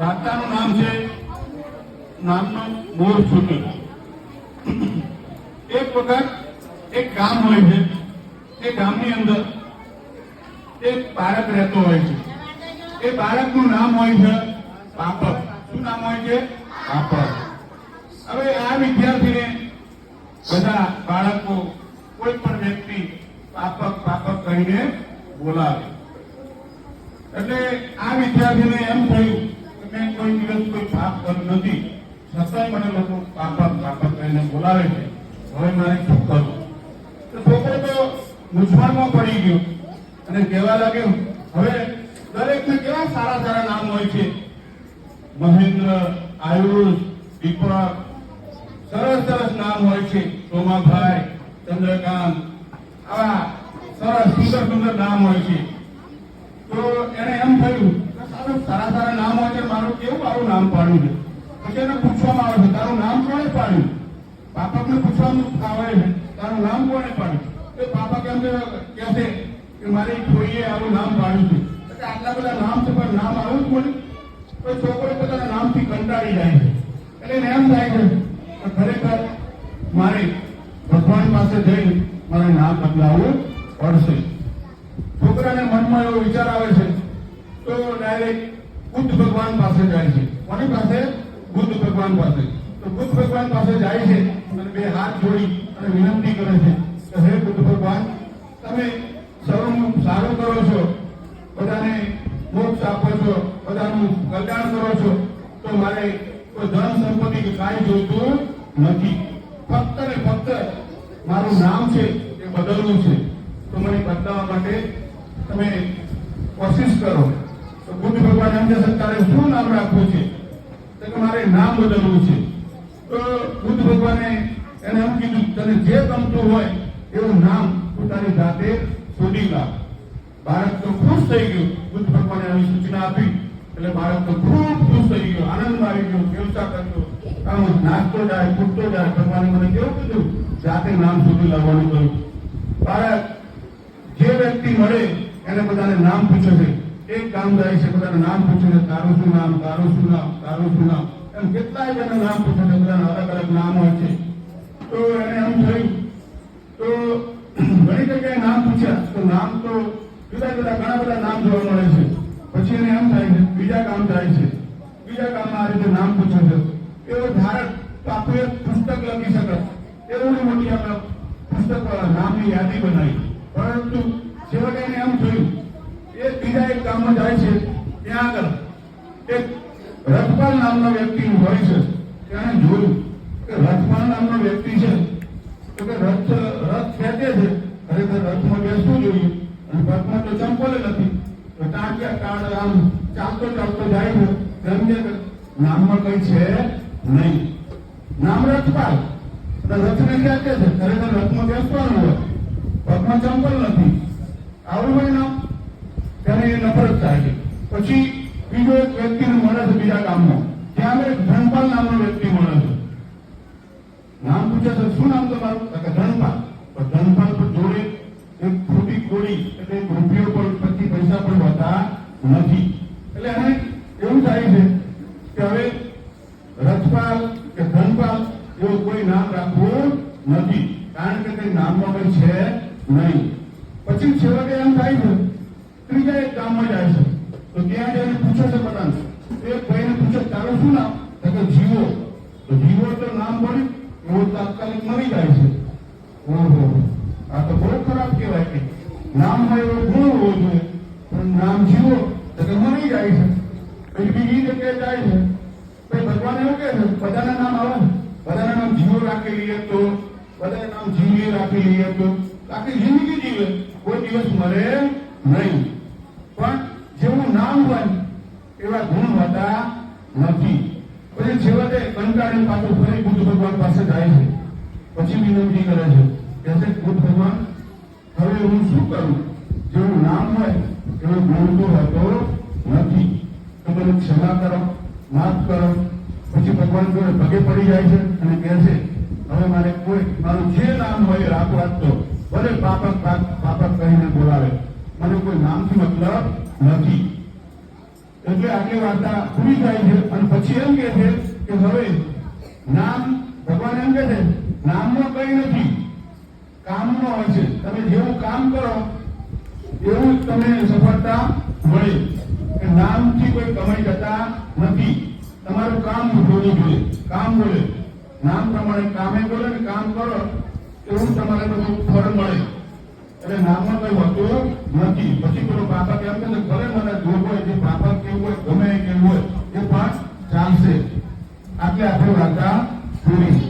વાર્તાનું નામ છે, નામનો મોર છૂટ્યો એક વખત એક ગામ હોય છે, એ ગામની અંદર એક બાળક રહેતો હોય છે. એ બાળકનું નામ હોય છે પાપક શું નામ હોય છે? પાપડ હવે આ વિદ્યાર્થીને બધા બાળકો કોઈ પણ વ્યક્તિ પાપક પાપક કહીને બોલાવે. એટલે આ વિદ્યાર્થીને એમ થયું મેં કોઈ દિવસ કોઈ પાપ કર્યું નથી. છતાંય મને લોકો પાપક પાપક કહીને બોલાવે છે. હવે મારે શું કરવું? તો છોકરો તો મૂંઝવણમાં પડી ગયો. અને કહેવા લાગ્યો, હવે દરેકને કેવા સારા સારા નામ હોય છે? મહેન્દ્ર, આયુષ, દીપક, સરસ સરસ નામ હોય છે. સોમાભાઈ, ચંદ્રકાંત, આવા સરસ સુંદર સુંદર નામ હોય છે. તો એને એમ થયું સારું સારા નામ હોય છે, મારું કેવું મારું નામ પાડ્યું છે? પછી એને પૂછવામાં આવે છે, તારું નામ કોણે પાડ્યું? પાપકને પૂછવામાં આવે છે, તારું નામ કોણે પાડ્યું? એ બાપક એમ કહે છે કે મારી કોઈએ આવું નામ પાડ્યું છે. એટલે આટલા બધા નામ છે, પણ નામ આવું જ મળ્યું તો છોકરો પોતાના નામથી કંટાળી જાય છે. એટલે એમ થાય છે કે ખરેખર મારે ભગવાન પાસે જઈ મારે નામ બદલાવવું પડશે. છોકરાને મનમાં એવો વિચાર આવે છે તો ડાયરેક્ટ બુદ્ધ ભગવાન પાસે જાય છે. કોની પાસે? બુદ્ધ ભગવાન પાસે. તો બુદ્ધ ભગવાન પાસે જાય છે અને બે હાથ જોડી અને વિનંતી કરે છે કે હે બુદ્ધ ભગવાન, તમે સૌનું સારું કરો છો, બધાને મોક્ષ આપો છો, બધાનું કલ્યાણ કરો છો, તો મારે કોઈ ધન સંપત્તિ કે કાંઈ જોઈતું નથી. ફક્ત ને ફક્ત મારું નામ છે એ બદલવું છે. તો મને બદલાવા માટે તમે કોશિશ કરો. તો બુદ્ધ ભગવાન એમ કહેશે તારે શું નામ રાખવું છે? તો મારે નામ બદલવું છે. તો બુદ્ધ ભગવાને એને એમ કીધું, તને જે ગમતું હોય એવું નામ તારી જાતે શોધી લાવ બાળક તો ખુશ થઈ ગયું. બુદ્ધ ભગવાને આવી સૂચના આપી. એટલે બાળક તો ખૂબ ખુશ થઈ ગયો આનંદ આવી ગયો કેવતા કર્યો આમ નાચતો જાય, કૂદતો જાય. ભગવાને મને કેવું કીધું? જાતે નામ શોધી લાવવાનું કહ્યું. બાળક જે વ્યક્તિ મળે, એને બધાને નામ પૂછે છે. એક ગામ જાય છે, બધાના નામ પૂછે છે તારું શું નામ, તારું શું નામ, તારું શું નામ? એમ કેટલાય જણા નામ પૂછે બધાના અલગ અલગ નામ હોય છે. તો એને એમ થયું, તો ઘણી જગ્યાએ નામ પૂછ્યા, તો નામ તો જુદા જુદા, ઘણા બધા નામ જોવા મળે છે. પછી એને એમ થાય છે, બીજા ગામ જાય છે. બીજા ગામમાં આ રીતે નામ પૂછે છે. એવો ધારક, તો આખું એક પુસ્તક લખી શકે. એવડી મોટી આપણે પુસ્તક નામની યાદી બનાવી. પરંતુ છેવટે એને એમ થયું એક ગામમાં જાય છે, ત્યાં આગળ એક રથપાલ નામનો વ્યક્તિ હોય છે ત્યાં જોયું કે રથપાલ નામનો વ્યક્તિ છે, તો કે રથ રથ ખેંચે છે, ખરેખર રથમાં બેસવું જોઈએ અને પગમાં તો ચંપલ નથી, તો ટાંક્યા કાળ આમ ચાલતો ચાલતો જાય છે કે નામમાં કઈ છે નહીં. નામ રથપાલ રથને ખેંચે છે, ખરેખર રથમાં બેસવાનું હોય પગમાં ચંપલ નથી. આવું હોય નામ ત્યારે એ નફરત છે. પછી બીજો એક વ્યક્તિને મળે છે બીજા ગામમાં. ત્યાં આગળ ધનપાલ નામનો વ્યક્તિ મળે છે. નામ પૂછે છે, શું નામ તમારું? ધનપાલ. પણ ધનપાલ પર જોડે એક ખોટી કોડી એટલે એક રૂપિયો પણ પ્રતિ પૈસા પણ હોતા નથી. એટલે એને એવું થાય છે કે હવે રથપાલ કે ધનપાલ એવું કોઈ નામ રાખવું નથી. કારણ કે તે નામમાં કઈ છે નહીં. પછી છેવટે એમ થાય છે ત્રીજા એક ગામમાં જાય છે. તો ત્યાં જઈને પૂછે છે બધાને, એક ભાઈને પૂછે, તારું શું નામ? તો કે, જીવો. તો જીવો તો નામ પડ્યું એવો તાત્કાલિક મરી જાય છે. ઓહો. આ તો બહુ ખરાબ કહેવાય કે નામ હોય એવો ગુણ હોવો જોઈએ, પણ નામ જીવો તો કે મરી જાય છે. પછી બીજી જગ્યાએ જાય છે. પછી ભગવાન એવું કહે છે, બધાના નામ આવે બધાના નામ જીવો રાખી લઈએ તો, બધાના નામ જીવીએ રાખી લઈએ તો આખી જિંદગી જીવે, કોઈ દિવસ મરે નહીં પણ જેવું નામ હોય એવા ગુણ નથી. પછી છેવટે કંટાળી પાછું ફરી બુદ્ધ ભગવાન પાસે જાય છે. પછી વિનંતી કરે છે કે છે બુદ્ધ ભગવાન, હવે હું શું કરું? જેવું નામ હોય એવો બોલતો હતો નથી. તો મને ક્ષમા કરો, માફ કરો. પછી ભગવાન જોડે પગે પડી જાય છે અને કહે છે, હવે મારે કોઈ, મારું જે નામ હોય એ રાખવા જ ભલે પાપક પાપક કહીને બોલાવે. મને કોઈ નામથી મતલબ નથી. એટલે આટલી વાર્તા પૂરી થાય છે. અને પછી એમ કે છે કે હવે નામ ભગવાન એમ કે છે નામમાં કઈ નથી, કામનો હોય છે. તમે જેવું કામ કરો, એવું જ તમને સફળતા મળે. કે નામથી કોઈ કમાઈ જતા નથી. તમારું કામ જોવું જોઈએ. કામ બોલે. નામ પ્રમાણે કામે બોલે ને કામ કરો, એવું તમારે બધું ફળ મળે. એટલે નામમાં કઈ હોતું નથી. પછી પેલો બાપા, કેમ કે ભલે મને દૂર હોય, જે બાપા કેવું હોય, ગમે કેવું હોય, એ પણ ચાલશે. આટલે આપણે વાર્તા પૂરી.